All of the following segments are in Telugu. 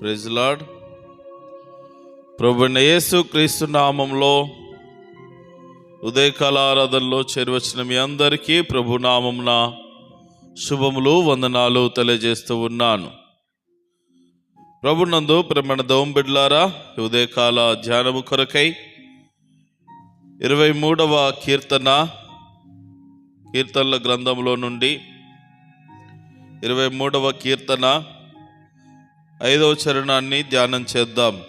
ప్రైజ్ లార్డ్ ప్రభు యేసు క్రీస్తు నామంలో ఉదయకాల ఆరాధనలో చేరువచ్చిన మీ అందరికీ ప్రభు నామంన శుభములు వందనాలు తెలియజేస్తూ ఉన్నాను. ప్రభునందు ప్రమణ దోంబిడ్లారా ఉదయకాల ధ్యానము కొరకై ఇరవై మూడవ కీర్తన కీర్తనల గ్రంథంలో నుండి ఇరవై మూడవ కీర్తన ఐదవ చరణాన్ని ధ్యానం చేద్దాం.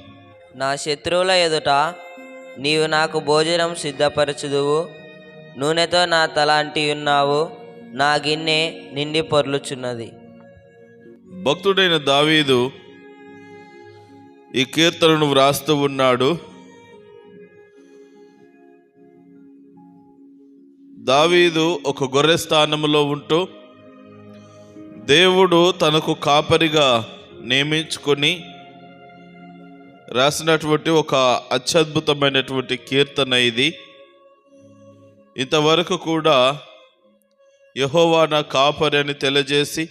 నా శత్రువుల ఎదుట నీవు నాకు భోజనం సిద్ధపరచుదువు. నూనెతో నా తల అంటి ఉన్నావు. నా గిన్నె నిండి పొర్లుచున్నది. భక్తుడైన దావీదు ఈ కీర్తనను వ్రాస్తూ ఉన్నాడు. దావీదు ఒక గొర్రె స్థానంలో ఉంటూ దేవుడు తనకు కాపరిగా నియమించుకొని రాసినటువంటి ఒక అత్యద్భుతమైనటువంటి కీర్తన ఇది. ఇంతవరకు కూడా యహోవా నా కాపరి అని తెలియజేసి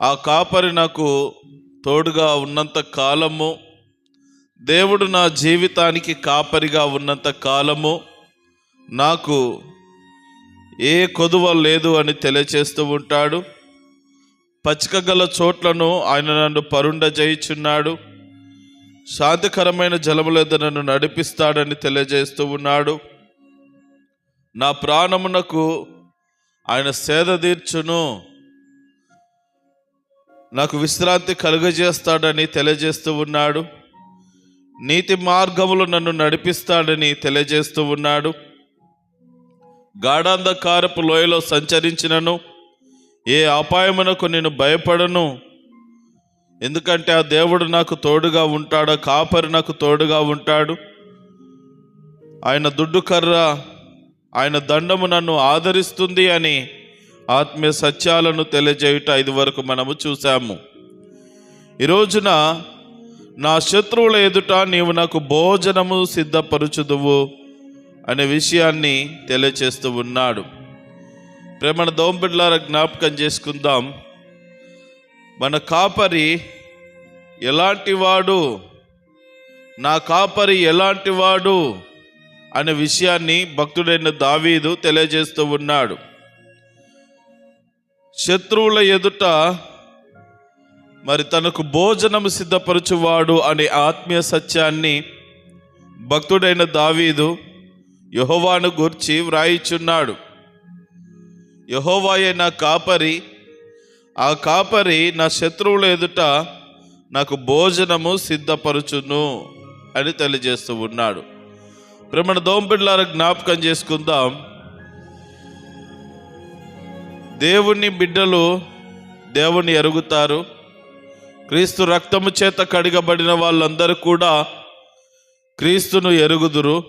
ఆ కాపరి నాకు తోడుగా ఉన్నంత కాలము దేవుడు నా జీవితానికి కాపరిగా ఉన్నంత కాలము నాకు ఏ కొదువ లేదు అని తెలియచేస్తూ ఉంటాడు. పచ్చిక గల చోట్లను ఆయన నన్ను పరుండ చేయుచున్నాడు శాంతికరమైన జలములెద్ద నన్ను నడిపిస్తాడని తెలియజేస్తూ ఉన్నాడు. నా ప్రాణమునకు ఆయన సేద తీర్చును. నాకు విశ్రాంతి కలుగజేస్తాడని తెలియజేస్తూ ఉన్నాడు. నీతి మార్గములు నన్ను నడిపిస్తాడని తెలియజేస్తూ ఉన్నాడు. గాఢాంధకారపు లోయలో సంచరించినను. ఏ అపాయమునకు నేను భయపడను? ఎందుకంటే ఆ దేవుడు నాకు తోడుగా ఉంటాడు ఆ కాపరి నాకు తోడుగా ఉంటాడు. ఆయన దుడ్డు కర్ర ఆయన దండము నన్ను ఆదరిస్తుంది అని ఆత్మీయ సత్యాలను తెలియజేయుట ఇది వరకు మనము చూసాము ఈ రోజున నా శత్రువుల ఎదుట నీవు నాకు భోజనము సిద్ధపరుచుదువు అనే విషయాన్ని తెలియచేస్తూ ఉన్నాడు. ప్రేమణ దోంబిడ్లార జ్ఞాపకం చేసుకుందాం. మన కాపరి ఎలాంటి వాడు? నా కాపరి ఎలాంటి వాడు? అనే విషయాన్ని భక్తుడైన దావీదు తెలియజేస్తూ ఉన్నాడు. శత్రువుల ఎదుట మరి తనకు భోజనం సిద్ధపరచువాడు అనే ఆత్మీయ సత్యాన్ని భక్తుడైన దావీదు యహోవాను గుర్చి వ్రాయిచున్నాడు. యహోవాయే నా కాపరి. ఆ కాపరి నా శత్రువుల ఎదుట నాకు భోజనము సిద్ధపరచును అని తెలియజేస్తూ ఉన్నాడు. ప్రేమణ దోంపిడ్లార జ్ఞాపకం చేసుకుందాం. దేవుని బిడ్డలు దేవుని ఎరుగుతారు. క్రీస్తు రక్తము చేత కడిగబడిన వాళ్ళందరూ కూడా క్రీస్తును ఎరుగుదురు.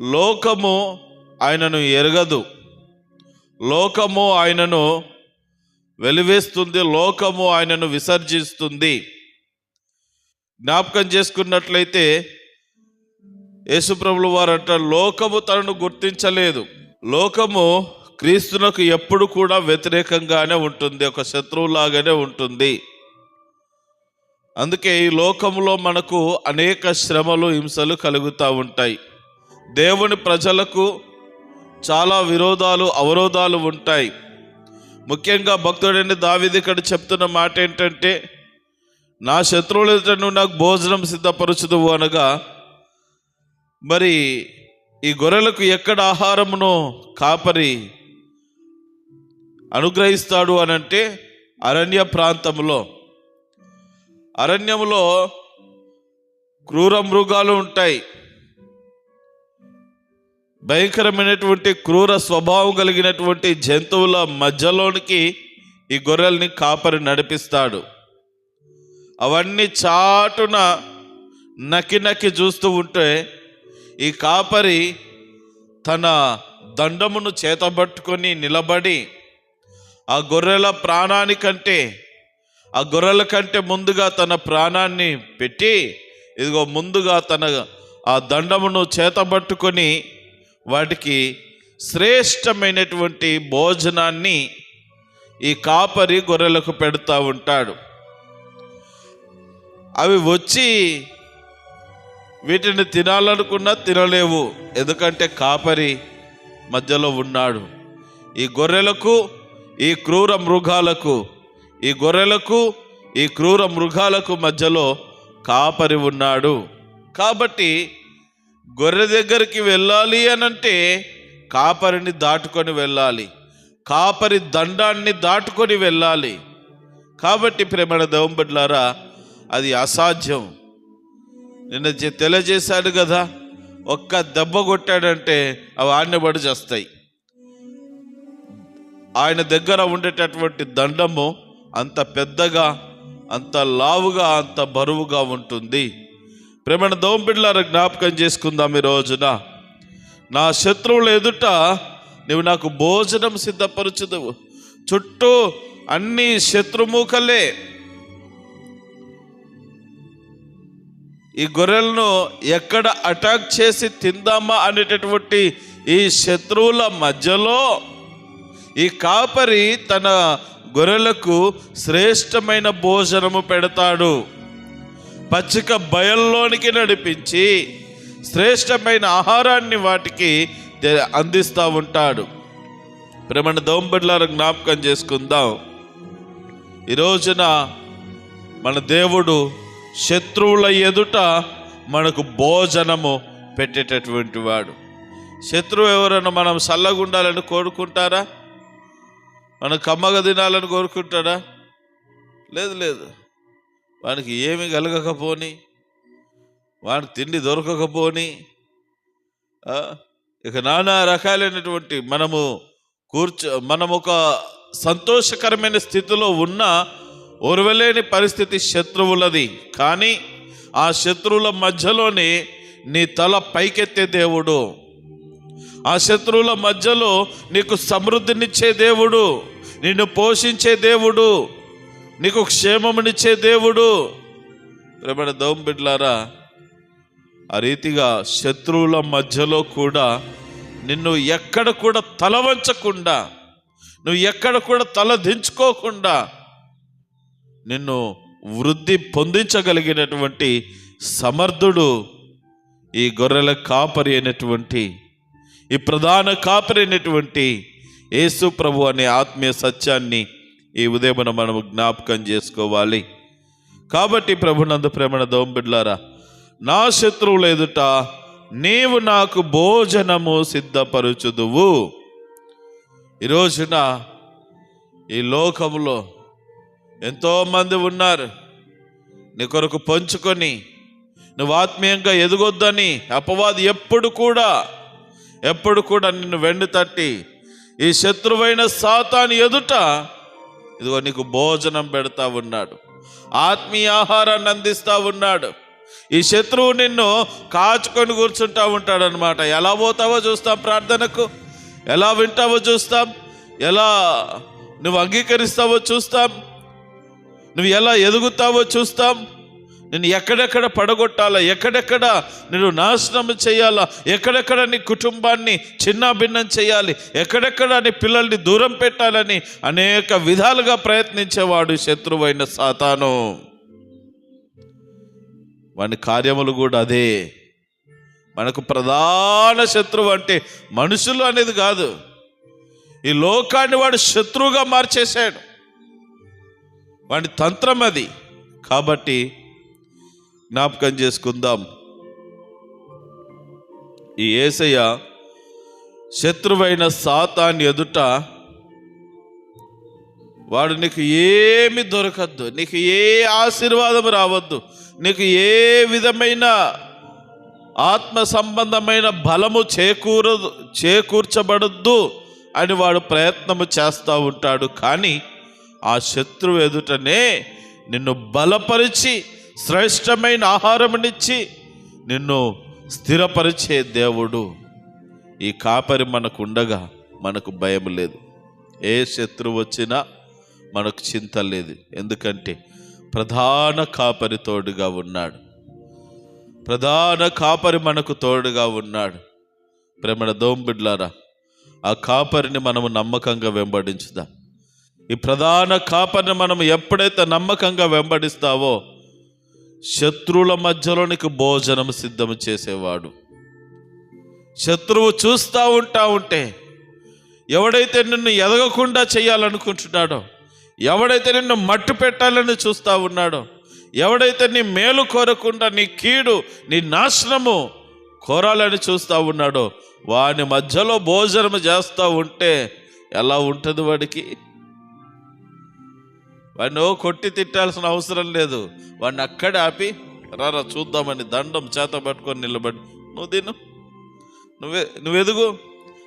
లోకము ఆయనను ఎరగదు. లోకము ఆయనను వెలివేస్తుంది లోకము ఆయనను విసర్జిస్తుంది. జ్ఞాపకం చేసుకున్నట్లయితే యేసుప్రభులు వారు లోకము తనను గుర్తించలేదు. లోకము క్రీస్తునకు ఎప్పుడు కూడా వ్యతిరేకంగానే ఉంటుంది ఒక శత్రువులాగానే ఉంటుంది. అందుకే ఈ లోకంలో మనకు అనేక శ్రమలు హింసలు కలుగుతూ ఉంటాయి. దేవుని ప్రజలకు చాలా విరోధాలు అవరోధాలు ఉంటాయి. ముఖ్యంగా భక్తుడైన దావిది ఇక్కడ చెప్తున్న మాట ఏంటంటే నా శత్రువుల నువ్వు నాకు భోజనం సిద్ధపరచుదువు అనగా మరి ఈ గొర్రెలకు ఎక్కడ ఆహారమును కాపరి అనుగ్రహిస్తాడు అని అంటే అరణ్య ప్రాంతంలో అరణ్యంలో క్రూర మృగాలు ఉంటాయి. భయంకరమైనటువంటి క్రూర స్వభావం కలిగినటువంటి జంతువుల మధ్యలోనికి ఈ గొర్రెల్ని కాపరి నడిపిస్తాడు. అవన్నీ చాటున నక్కి నక్కి చూస్తూ ఉంటే ఈ కాపరి తన దండమును చేతబట్టుకొని నిలబడి ఆ గొర్రెల ప్రాణానికంటే ఆ గొర్రెల కంటే ముందుగా తన ప్రాణాన్ని పెట్టి ఇదిగో ముందుగా తన ఆ దండమును చేతబట్టుకొని వాటికి శ్రేష్టమైనటువంటి భోజనాన్ని ఈ కాపరి గొర్రెలకు పెడతా ఉంటాడు. అవి వచ్చి వీటిని తినాలనుకున్నా తినలేవు. ఎందుకంటే కాపరి మధ్యలో ఉన్నాడు. ఈ గొర్రెలకు ఈ క్రూర మృగాలకు ఈ గొర్రెలకు ఈ క్రూర మృగాలకు మధ్యలో కాపరి ఉన్నాడు. కాబట్టి గొర్రె దగ్గరికి వెళ్ళాలి అనంటే కాపరిని దాటుకొని వెళ్ళాలి. కాపరి దండాన్ని దాటుకొని వెళ్ళాలి. కాబట్టి ప్రేమణ దవంబడ్లారా అది అసాధ్యం. నిన్న తెలియజేశాడు కదా ఒక్క దెబ్బ కొట్టాడంటే అవి ఆడినబడి చేస్తాయి. ఆయన దగ్గర ఉండేటటువంటి దండము అంత పెద్దగా అంత లావుగా అంత బరువుగా ఉంటుంది. ప్రేమణ దోంబిడ్లారా జ్ఞాపకం చేసుకుందాం ఈ రోజున. నా శత్రువుల ఎదుట నువ్వు నాకు భోజనం సిద్ధపరచుదువు. చుట్టూ అన్ని శత్రుముఖలే. ఈ గొర్రెలను ఎక్కడ అటాక్ చేసి తిందామా అనేటటువంటి ఈ శత్రువుల మధ్యలో ఈ కాపరి తన గొర్రెలకు శ్రేష్టమైన భోజనము పెడతాడు. పచ్చిక బయల్లోనికి నడిపించి శ్రేష్టమైన ఆహారాన్ని వాటికి అందిస్తూ ఉంటాడు. ప్రేమణ దోంబడ్లార జ్ఞాపకం చేసుకుందాం. ఈ రోజున మన దేవుడు శత్రువుల ఎదుట మనకు భోజనము పెట్టేటటువంటి వాడు. శత్రువు ఎవరైనా మనం చల్లగుండాలని కోరుకుంటారా? మనం కమ్మగా తినాలని కోరుకుంటాడా లేదు లేదు. వానికి ఏమి కలగకపోని వాడి తిండి దొరకకపోని ఇక నానా రకాలైనటువంటి మనము కూర్చో మనం ఒక సంతోషకరమైన స్థితిలో ఉన్న ఒరవలేని పరిస్థితి శత్రువులది. కానీ ఆ శత్రువుల మధ్యలోనే నీ తల పైకెత్తే దేవుడు. ఆ శత్రువుల మధ్యలో నీకు సమృద్ధినిచ్చే దేవుడు. నిన్ను పోషించే దేవుడు. నీకు క్షేమమునిచ్చే దేవుడు. ప్రేమణ దౌంబిడ్లారా ఆ రీతిగా శత్రువుల మధ్యలో కూడా నిన్ను ఎక్కడ కూడా తల వంచకుండా నువ్వు ఎక్కడ కూడా తల దించుకోకుండా నిన్ను వృద్ధి పొందించగలిగినటువంటి సమర్థుడు ఈ గొర్రెల కాపరి అయినటువంటి ఈ ప్రధాన కాపరి అయినటువంటి యేసు ప్రభు అనే ఆత్మీయ సత్యాన్ని ఈ ఉదయమున మనం జ్ఞాపకం చేసుకోవాలి. కాబట్టి ప్రభునందు ప్రేమణ దోంబిడ్లారా నా శత్రువులు ఎదుట నీవు నాకు భోజనము సిద్ధపరుచుదువు. ఈ రోజున ఈ లోకములో ఎంతోమంది ఉన్నారు. నీ కొరకు పంచుకొని నువ్వు ఆత్మీయంగా ఎదుగొద్దని అపవాది ఎప్పుడు కూడా ఎప్పుడు కూడా నిన్ను వెండి తట్టి ఈ శత్రువైన సాతాని ఎదుట ఇదిగో నీకు భోజనం పెడతా ఉన్నాడు. ఆత్మీయ ఆహారాన్ని అందిస్తా ఉన్నాడు. ఈ శత్రువు నిన్ను కాచుకొని కూర్చుంటా ఉంటాడు అనమాట ఎలా పోతావో చూస్తాం ప్రార్థనకు. ఎలా వింటావో చూస్తాం. ఎలా నువ్వు అంగీకరిస్తావో చూస్తాం. నువ్వు ఎలా ఎదుగుతావో చూస్తాం. నేను ఎక్కడెక్కడ పడగొట్టాలా? ఎక్కడెక్కడ నేను నాశనం చేయాలా? ఎక్కడెక్కడ నీ కుటుంబాన్ని చిన్నాభిన్నం చేయాలి? ఎక్కడెక్కడ నీ పిల్లల్ని దూరం పెట్టాలని అనేక విధాలుగా ప్రయత్నించేవాడు శత్రువైన సాతాను. వాని కార్యములు కూడా అదే. మనకు ప్రధాన శత్రువు అంటే మనుషులు అనేది కాదు. ఈ లోకాన్ని వాడు శత్రువుగా మార్చేశాడు. వాడి తంత్రం అది. కాబట్టి జ్ఞాపకం చేసుకుందాం. ఈ ఏసయ్య శత్రువైన సాతాన్ని ఎదుట వాడు నీకు ఏమి దొరకద్దు నీకు ఏ ఆశీర్వాదం రావద్దు నీకు ఏ విధమైన ఆత్మ సంబంధమైన బలము చేకూరదు చేకూర్చబడద్దు అని వాడు ప్రయత్నము చేస్తూ ఉంటాడు. కానీ ఆ శత్రువు ఎదుటనే నిన్ను బలపరిచి శ్రేష్టమైన ఆహారమునిచ్చి నిన్ను స్థిరపరిచే దేవుడు. ఈ కాపరి మనకు ఉండగా మనకు భయం లేదు. ఏ శత్రువు వచ్చినా మనకు చింత లేదు. ఎందుకంటే ప్రధాన కాపరి తోడుగా ఉన్నాడు. ప్రధాన కాపరి మనకు తోడుగా ఉన్నాడు. ప్రేమణ దోంబిడ్లారా ఆ కాపరిని మనము నమ్మకంగా వెంబడించుదాం. ఈ ప్రధాన కాపరిని మనం ఎప్పుడైతే నమ్మకంగా వెంబడిస్తావో శత్రువుల మధ్యలో నీకు భోజనం సిద్ధం చేసేవాడు. శత్రువు చూస్తూ ఉంటా ఉంటే ఎవడైతే నిన్ను ఎదగకుండా చేయాలనుకుంటున్నాడో ఎవడైతే నిన్ను మట్టు పెట్టాలని చూస్తూ ఉన్నాడో ఎవడైతే నీ మేలు కోరకుండా నీ కీడు నీ నాశనము కోరాలని చూస్తూ ఉన్నాడో వాని మధ్యలో భోజనం చేస్తూ ఉంటే ఎలా ఉంటుంది వాడికి? వాడిని ఓ కొట్టి తిట్టాల్సిన అవసరం లేదు. వాడిని అక్కడే ఆపి రారా చూద్దామని దండం చేత పట్టుకొని నిలబడి నువ్వు తిను. నువ్వే నువ్వు ఎదుగు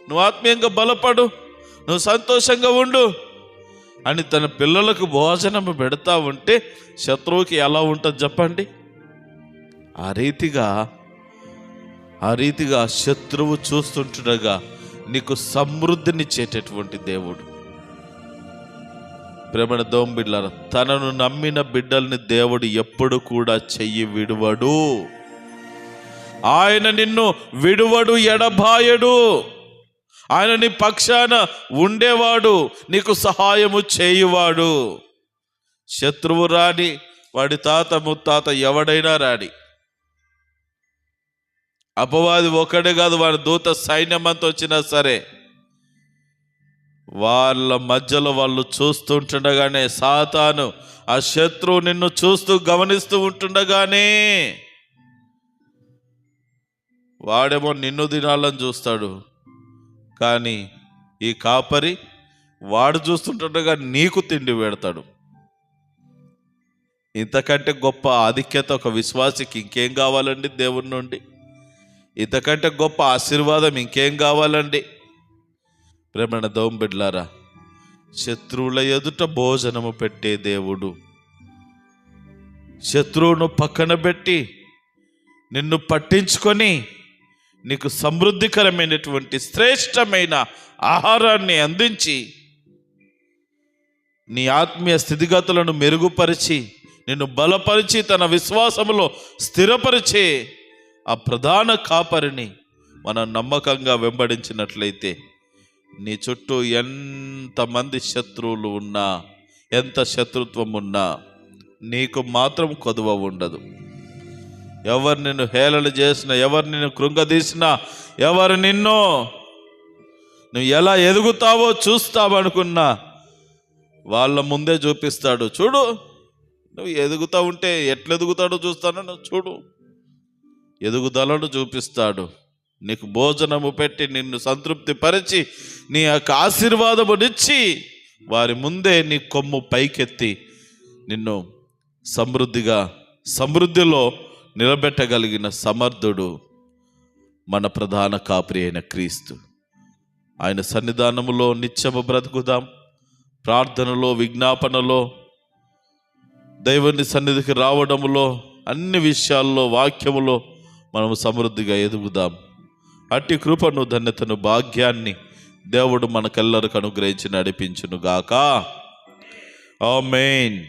నువ్వు ఆత్మీయంగా బలపడు. నువ్వు సంతోషంగా ఉండు. అని తన పిల్లలకు భోజనం పెడతా ఉంటే శత్రువుకి ఎలా ఉంటుంది చెప్పండి. ఆ రీతిగా ఆ రీతిగా శత్రువు చూస్తుంటుండగా నీకు సమృద్ధినిచ్చేటటువంటి దేవుడు. ప్రేమణ దోంబిడ్లార తనను నమ్మిన బిడ్డల్ని దేవుడు ఎప్పుడు కూడా చెయ్యి విడువడు. ఆయన నిన్ను విడువడు ఎడబాయడు. ఆయన నీ పక్షాన ఉండేవాడు నీకు సహాయము చేయువాడు. శత్రువు రాని వాడి తాత ముత్తాత ఎవడైనా రాని. అపవాది ఒకడే కాదు వాడి దూత సైన్యమంతా వచ్చినా సరే. వాళ్ళ మధ్యలో వాళ్ళు చూస్తుంటుండగానే సాతాను ఆ శత్రువు నిన్ను చూస్తూ గమనిస్తూ ఉంటుండగానే వాడేమో నిన్ను తినాలని చూస్తాడు. కానీ ఈ కాపరి వాడు చూస్తుంటుండగా నీకు తిండి పెడతాడు. ఇంతకంటే గొప్ప ఆధిక్యత ఒక విశ్వాసికి ఇంకేం కావాలండి దేవుడి నుండి? ఇంతకంటే గొప్ప ఆశీర్వాదం ఇంకేం కావాలండి? ప్రేమణ దోం బిడ్లారా శత్రువుల ఎదుట భోజనము పెట్టే దేవుడు. శత్రువును పక్కన పెట్టి నిన్ను పట్టించుకొని నీకు సమృద్ధికరమైనటువంటి శ్రేష్టమైన ఆహారాన్ని అందించి నీ ఆత్మీయ స్థితిగతులను మెరుగుపరిచి నిన్ను బలపరిచి తన విశ్వాసములో స్థిరపరిచే ఆ ప్రధాన కాపరిని మనం నమ్మకంగా వెంబడించినట్లయితే నీ చుట్టూ ఎంతమంది శత్రువులు ఉన్నా ఎంత శత్రుత్వం ఉన్నా నీకు మాత్రం కొదువ ఉండదు. ఎవరు నిన్ను హేళన చేసినా ఎవరు నిన్ను కృంగదీసినా ఎవరు నిన్ను నువ్వు ఎలా ఎదుగుతావో చూస్తావనుకున్నా వాళ్ళ ముందే చూపిస్తాడు. చూడు నువ్వు ఎదుగుతా ఉంటే ఎట్లా ఎదుగుతాడో చూస్తానో చూడు. ఎదుగుదలను చూపిస్తాడు. నీకు భోజనము పెట్టి నిన్ను సంతృప్తి పరిచి నీ యొక్క ఆశీర్వాదమునిచ్చి వారి ముందే నీ కొమ్ము పైకెత్తి నిన్ను సమృద్ధిగా సమృద్ధిలో నిలబెట్టగలిగిన సమర్థుడు మన ప్రధాన కాపురి అయిన క్రీస్తు. ఆయన సన్నిధానములో నిత్యము బ్రతుకుదాం. ప్రార్థనలో విజ్ఞాపనలో దైవుని సన్నిధికి రావడములో అన్ని విషయాల్లో వాక్యములో మనము సమృద్ధిగా ఎదుగుదాం. అట్టి కృపను ధన్యతను భాగ్యాన్ని దేవుడు మనకెల్లరికి అనుగ్రహించి నడిపించును గాక మెయిన్